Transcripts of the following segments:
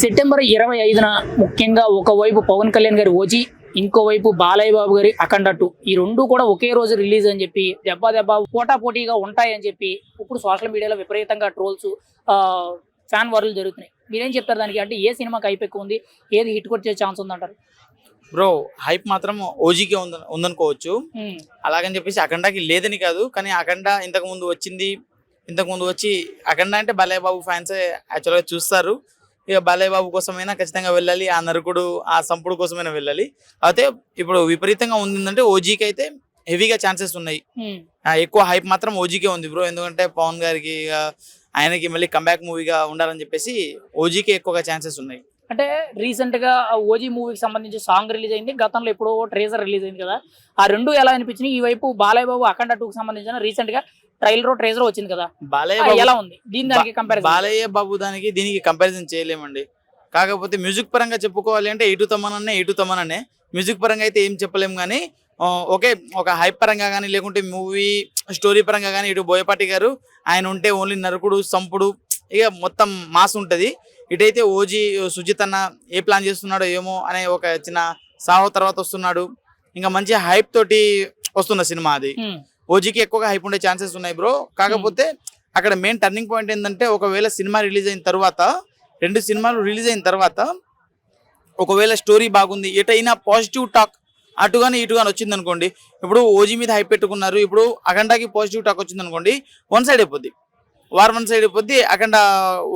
September ఇరవై ఐదున ముఖ్యంగా ఒకవైపు పవన్ కళ్యాణ్ గారి ఓజీ ఇంకోవైపు బాలయ్య బాబు గారి అఖండ టూ ఈ రెండు కూడా ఒకే రోజు రిలీజ్ అని చెప్పి దెబ్బ దెబ్బ పోటా పోటీగా ఉంటాయని చెప్పి ఇప్పుడు సోషల్ మీడియాలో విపరీతంగా ట్రోల్స్ ఫ్యాన్ వార్లు జరుగుతున్నాయి. మీరేం చెప్తారు దానికి? అంటే ఏ సినిమాకి హైప్ ఎక్కువ ఉంది? ఏది హిట్ కొట్టే ఛాన్స్ ఉందంటారు? బ్రో హైప్ మాత్రం ఓజీకే ఉంద ఉందనుకోవచ్చు. అలాగని చెప్పేసి అఖండాకి లేదని కాదు కానీ అఖండ ఇంతకు ముందు వచ్చింది ఇంతకు ముందు వచ్చి అఖండ అంటే బాలయ్య బాబు ఫ్యాన్స్ యాక్చువల్గా చూస్తారు. ఇక బాలయ్య బాబు కోసమైనా ఖచ్చితంగా వెళ్ళాలి ఆ నరకుడు ఆ సంపుడు కోసమైనా వెళ్ళాలి. అయితే ఇప్పుడు విపరీతంగా ఉందంటే ఓజీకి అయితే హెవీగా ఛాన్సెస్ ఉన్నాయి. ఎక్కువ హైప్ మాత్రం ఓజీకే ఉంది బ్రో. ఎందుకంటే పవన్ గారికి ఆయనకి మళ్ళీ కంబ్యాక్ మూవీగా ఉండాలని చెప్పేసి ఓజీకే ఎక్కువగా ఛాన్సెస్ ఉన్నాయి. అంటే రీసెంట్గా ఓజీ మూవీకి సంబంధించి సాంగ్ రిలీజ్ అయింది. గతంలో ఎప్పుడో ట్రేజర్ రిలీజ్ అయింది కదా. ఆ రెండు ఎలా అనిపించినాయి? ఈ వైపు బాలయ్య బాబు అఖండ టూకి సంబంధించిన రీసెంట్గా ట్రైలర్ ట్రేజర్ వచ్చింది కదా. బాలయ్య ఎలా ఉంది? దీని దానికి కంపారిజన్ బాలయ్య బాబు దానికి దీనికి కంపారిజన్ చేయలేమండి. కాకపోతే మ్యూజిక్ పరంగా చెప్పుకోవాలి అంటే ఇటు తమ్మనన్నే ఇటు తమ్మనన్నే మ్యూజిక్ పరంగా అయితే ఏం చెప్పలేం కానీ ఓకే ఒక హైప్ పరంగా కానీ లేకుంటే మూవీ స్టోరీ పరంగా కానీ ఇటు బోయపాటి గారు ఆయన ఉంటే ఓన్లీ నరకుడు సంపుడు ఇక మొత్తం మాస్ ఉంటుంది. ఇటైతే ఓజీ సుజిత్ అన్న ఏ ప్లాన్ చేస్తున్నాడో ఏమో అనే ఒక చిన్న సాహో తర్వాత వస్తున్నాడు. ఇంకా మంచి హైప్ తోటి వస్తున్న సినిమా అది. ఓజీకి ఎక్కువగా హైప్ ఉండే ఛాన్సెస్ ఉన్నాయి బ్రో కాకపోతే అక్కడ మెయిన్ టర్నింగ్ పాయింట్ ఏంటంటే ఒకవేళ సినిమా రిలీజ్ అయిన తర్వాత రెండు సినిమాలు రిలీజ్ అయిన తర్వాత ఒకవేళ స్టోరీ బాగుంది ఎటైనా పాజిటివ్ టాక్ అటుగానే ఇటుగానే వచ్చింది అనుకోండి ఇప్పుడు ఓజీ మీద హైప్ పెట్టుకున్నారు ఇప్పుడు అగండాకి పాజిటివ్ టాక్ వచ్చింది అనుకోండి వన్ సైడ్ అయిపోద్ది. వార్ వన్ సైడ్ అయిపోద్ది అఖండ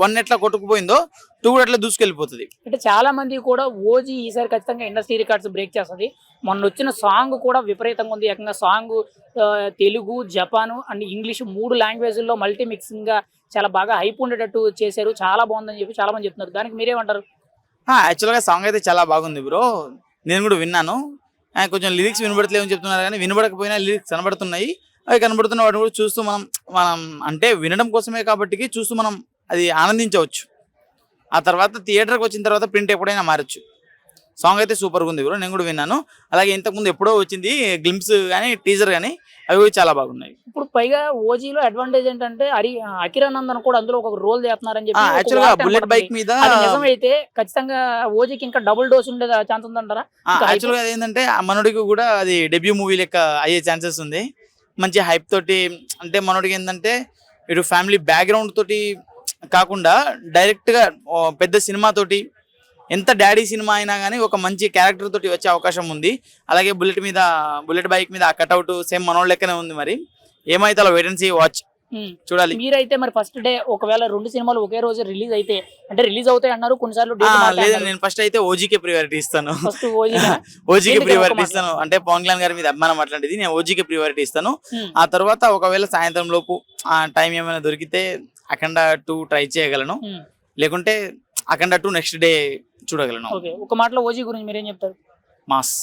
వన్ ఎట్లా కొట్టుకుపోయిందో టూ కూడా అట్లా దూసుకెళ్ళిపోతుంది. అంటే చాలా మంది కూడా ఓజీ ఈసారి ఖచ్చితంగా ఇండస్ట్రీ రికార్డ్స్ బ్రేక్ చేస్తుంది. మొన్న వచ్చిన సాంగ్ కూడా విపరీతంగా ఉంది. ఏకంగా song Telugu Japan and English మూడు లాంగ్వేజ్ల్లో మల్టీ మిక్సింగ్గా చాలా బాగా హైప్ ఉండేటట్టు చేశారు. చాలా బాగుందని చెప్పి చాలా మంది చెప్తున్నారు. దానికి మీరేమంటారు? యాక్చువల్గా సాంగ్ అయితే చాలా బాగుంది బ్రో నేను కూడా విన్నాను. కొంచెం లిరిక్స్ వినబడట్లేవని చెప్తున్నారు కానీ వినబడకపోయినా లిరిక్స్ కనబడుతున్నాయి. అవి కనబడుతున్న వాటిని కూడా చూస్తూ మనం మనం అంటే వినడం కోసమే కాబట్టి చూస్తూ మనం అది ఆనందించవచ్చు. ఆ తర్వాత థియేటర్కి వచ్చిన తర్వాత ప్రింట్ ఎప్పుడైనా మారచ్చు. సాంగ్ అయితే సూపర్గా ఉంది బ్రో నేను కూడా విన్నాను. అలాగే ఇంతకుముందు ఎప్పుడో వచ్చింది గ్లిమ్స్ కానీ టీజర్ కానీ అవి కూడా చాలా బాగున్నాయి. ఇప్పుడు పైగా ఓజీలో అడ్వాంటేజ్ ఏంటంటే హరి అకిరానందన్ కూడా అందులో ఒక రోల్ చేస్తున్నారని చెప్పి యాక్చువల్గా బుల్లెట్. బైక్ మీద నిజమైతే ఖచ్చితంగా ఓజీకి ఇంకా డబుల్ డోస్ ఉండే ఛాన్స్ ఉందంటారా? యాక్చువల్గా ఏంటంటే మనోడికి కూడా అది డెబ్యూ మూవీ లెక్క అయ్యే ఛాన్సెస్ ఉంది. మంచి హైప్ తోటి అంటే మనోడికి ఏంటంటే ఇటు ఫ్యామిలీ బ్యాక్గ్రౌండ్ తోటి కాకుండా డైరెక్ట్గా పెద్ద సినిమాతోటి ఎంత డాడీ సినిమా అయినా కానీ ఒక మంచి క్యారెక్టర్ తోటి వచ్చే అవకాశం ఉంది. అలాగే బుల్లెట్ మీద బుల్లెట్ బైక్ మీద ఆ కట్అవుట్ సేమ్ మనోళ్ళ లెక్కనే ఉంది మరి. ఏమైతే అలా వెయిట్ అండ్ సీ వాచ్ చూడాలి. మీరైతే మరి ఫస్ట్ డే ఒకవేళ రెండు సినిమాలు ఒకే రోజు రిలీజ్ అయితే అంటే రిలీజ్ అవుతాయి అన్నారు కొన్నిసార్లు ఆ, లేదండి నేను ఫస్ట్ అయితే ఓజీకే ప్రియారిటీ ఇస్తాను. ఫస్ట్ ఓజీ ఓజీకి ప్రియారిటీ ఇస్తాను. అంటే పవన్ కళ్యాణ్ గారి మీద అభిమానం అట్లాంటిది నేను ఓజీకి ప్రియారిటీ ఇస్తాను. ఆ తర్వాత ఒకవేళ సాయంత్రం లోపు ఆ టైం ఏమైనా దొరికితే అఖండ టూ ట్రై చేయగలను. లేకుంటే అఖండ టూ నెక్స్ట్ డే చూడగలను. ఒక మాటలో ఓజీ గురించి మీరేం చెప్తారు? మాస్.